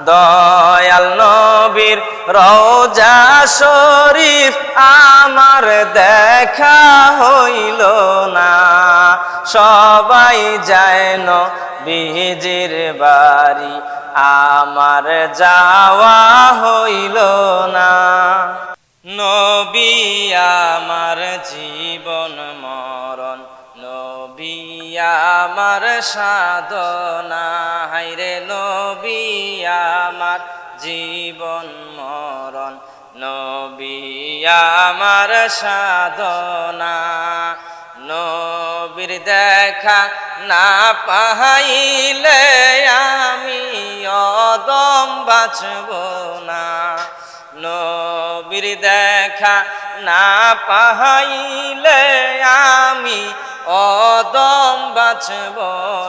দয়াল নবীর রওজা শরীফ আমার দেখা হইল না। সবাই যায় নবীজির বাড়ি, আমার যাওয়া হইল না। নবী আমার জীবন মরণ নবী, আমার সাধনা। হাইরে নবী, আমার জীবন মরণ। নবী, আমার সাধনা। নবীর দেখা না পাইলে আমি অদম বাঁচব না। নবীর দেখা না পাইলে আমি বাঁচব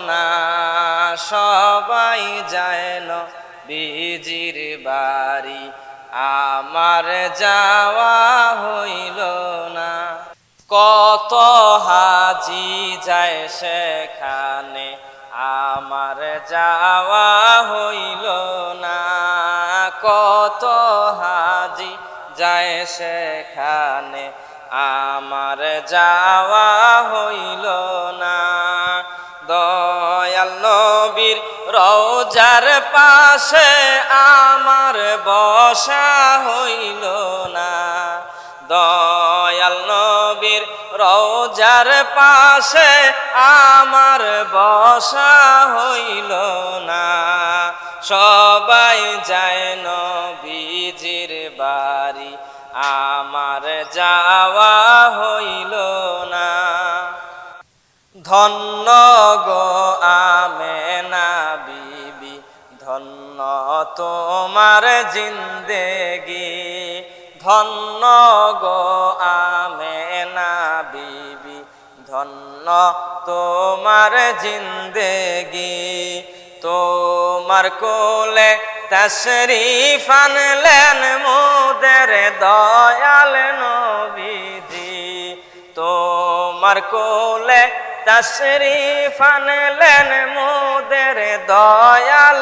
না। সবাই যায় বিজির বাড়ি, আমার যাওয়া হইল না। কত হাজি যায় সেখানে, আমার যাওয়া হইল না। কত হাজি যায় সেখানে, আমার যাওয়া হইল নবীর রওজার পাশে আমার বসা হইল না। দয়াল নবীর রওজার পাশে আমার বসা হইল না। সবাই যায় নবীজির বাড়ি, আমার যাওয়া হইল না। ধন্য গো আমেনা তোমার জিন্দেগি, ধন্য গো আমেনা বিবি, ধন্য তোমার জিন্দেগি। তোমার কোলে তশরিফ আনলেন মোদের দয়াল নবীজি। তোমার কোলে তশরিফ আনলেন মোদের দয়াল